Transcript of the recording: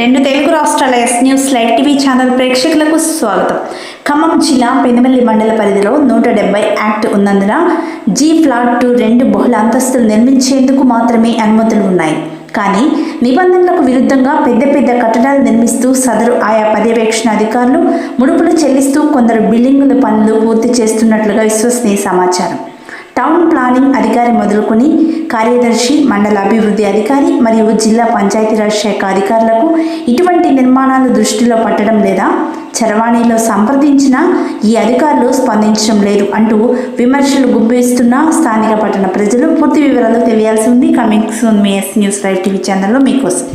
రెండు తెలుగు రాష్ట్రాల S news light TV channel ప్రేక్షకులకు స్వాగతం. ఖమ్మం జిల్లా పెనుమల్లి మండల పరిధిలో నూట డెబ్బై యాక్ట్ ఉన్నందున జీ ఫ్లాట్ టూ రెండు బహుళ అంతస్తులు నిర్మించేందుకు మాత్రమే అనుమతులు ఉన్నాయి. కానీ నిబంధనలకు విరుద్ధంగా పెద్ద పెద్ద కట్టడాలు నిర్మిస్తూ సదరు ఆయా పర్యవేక్షణ అధికారులు ముడుపులు చెల్లిస్తూ కొందరు బిల్డింగుల పనులు పూర్తి చేస్తున్నట్లుగా విశ్వసనీయ సమాచారం. టౌన్ ప్లానింగ్ అధికారి మొదలుకొని కార్యదర్శి మండల అభివృద్ధి అధికారి మరియు జిల్లా పంచాయతీరాజ్ శాఖ అధికారులకు ఇటువంటి నిర్మాణాలు దృష్టిలో పట్టడం లేదా చరవాణిలో సంప్రదించినా ఈ అధికారులు స్పందించడం లేదు అంటూ విమర్శలు గుప్పిస్తున్న స్థానిక పట్టణ ప్రజలు పూర్తి వివరాలు తెలియాల్సి ఉంది. కమింగ్ సూన్ మీ ఎస్ న్యూస్ లైవ్ టీవీ ఛానల్లో మీకోసం.